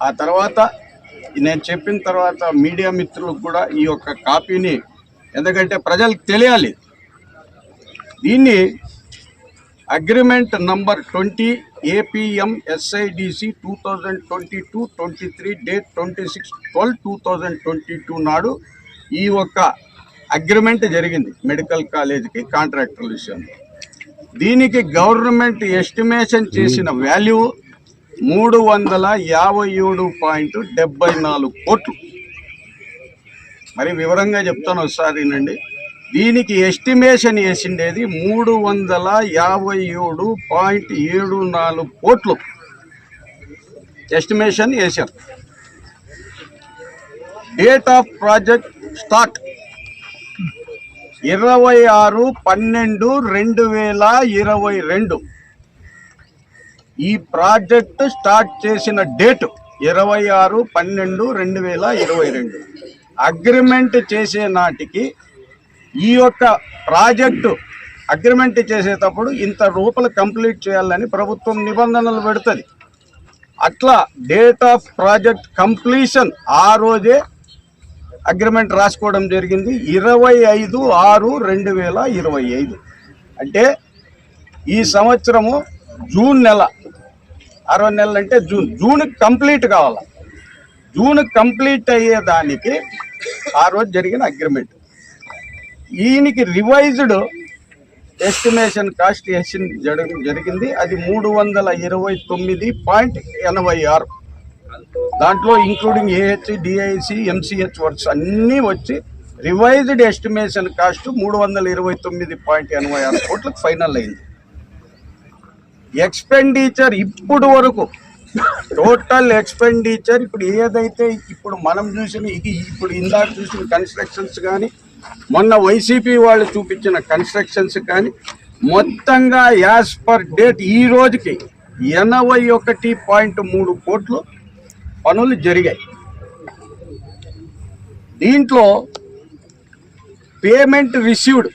ఆ తర్వాత నేను చెప్పిన తర్వాత మీడియా మిత్రులకు కూడా ఈ యొక్క కాపీని ఎందుకంటే ప్రజలకు తెలియాలి. దీన్ని agreement number twenty APM SIDC two thousand twenty two twenty three date twenty six twelve two thousand twenty two నాడు ఈ ఒక్క అగ్రిమెంట్ జరిగింది మెడికల్ కాలేజీకి కాంట్రాక్టర్ విషయంలో. దీనికి గవర్నమెంట్ ఎస్టిమేషన్ చేసిన వాల్యూ మూడు వందల యాభై ఏడు పాయింట్ డెబ్బై నాలుగు కోట్లు. మరి వివరంగా చెప్తాను ఒకసారి నండి దీనికి ఎస్టిమేషన్ వేసిండేది మూడు వందల యాభై ఏడు పాయింట్ ఏడు నాలుగు కోట్లు. ఎస్టిమేషన్ వేశారు. Date of project start. ఇరవై ఆరు పన్నెండు రెండు వేల ఇరవై రెండు. ఈ ప్రాజెక్ట్ స్టార్ట్ చేసిన డేట్ ఇరవై ఆరు పన్నెండు రెండు వేల ఇరవై రెండు. అగ్రిమెంట్ చేసే నాటికి ఈ యొక్క ప్రాజెక్టు అగ్రిమెంట్ చేసేటప్పుడు ఇంత రూపాయలు కంప్లీట్ చేయాలని ప్రభుత్వం నిబంధనలు పెడుతుంది. అట్లా డేట్ ఆఫ్ ప్రాజెక్ట్ కంప్లీషన్ ఆ రోజే అగ్రిమెంట్ రాసుకోవడం జరిగింది. ఇరవై ఐదు ఆరు రెండు వేల ఇరవై ఐదు. అంటే ఈ సంవత్సరము జూన్ నెల అరవై నెలలు అంటే జూన్. జూన్ కంప్లీట్ కావాలి? జూన్ కంప్లీట్ అయ్యేదానికి ఆ రోజు జరిగిన అగ్రిమెంట్. ఈయనకి రివైజ్డ్ ఎస్టిమేషన్ కాస్ట్ ఎస్టిన్ జరిగింది. అది మూడు వందల ఇరవై తొమ్మిది పాయింట్ ఎనభై ఆరు. దాంట్లో including AH DIC MCH works అన్నీ వచ్చి రివైజ్డ్ ఎస్టిమేషన్ కాస్ట్ మూడు వందల ఇరవై తొమ్మిది పాయింట్ ఎనభై ఆరు కోట్లకు ఫైనల్ అయింది. ఎక్స్పెండిచర్ ఇప్పుడు వరకు. టోటల్ ఎక్స్పెండిచర్ ఇప్పుడు ఏదైతే ఇప్పుడు మనం చూసిన ఇది ఇప్పుడు ఇందాక చూసిన కన్స్ట్రక్షన్స్ కానీ మొన్న వైసీపీ వాళ్ళు చూపించిన కన్స్ట్రక్షన్స్ కానీ మొత్తంగా యాజ్ పర్ డేట్ ఈ రోజుకి ఎనభై ఒకటి పాయింట్ మూడు కోట్లు పనులు జరిగాయి. దీంట్లో payment received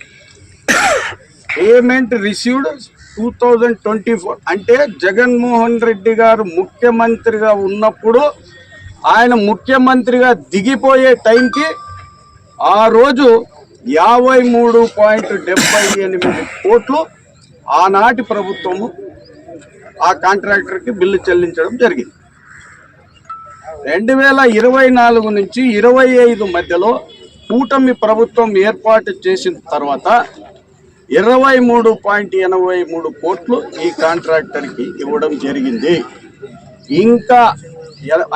payment received two thousand twenty four అంటే జగన్మోహన్ రెడ్డి గారు ముఖ్యమంత్రిగా ఉన్నప్పుడు ఆయన ముఖ్యమంత్రిగా దిగిపోయే టైంకి ఆ రోజు యాభై మూడు పాయింట్ డెబ్బై ఎనిమిది కోట్లు ఆనాటి ప్రభుత్వము ఆ కాంట్రాక్టర్కి బిల్లు చెల్లించడం జరిగింది. రెండు వేల ఇరవై నాలుగు నుంచి ఇరవై ఐదు మధ్యలో కూటమి ప్రభుత్వం ఏర్పాటు చేసిన తర్వాత ఇరవై మూడు పాయింట్ ఎనభై మూడు కోట్లు ఈ కాంట్రాక్టర్కి ఇవ్వడం జరిగింది. ఇంకా ఎ-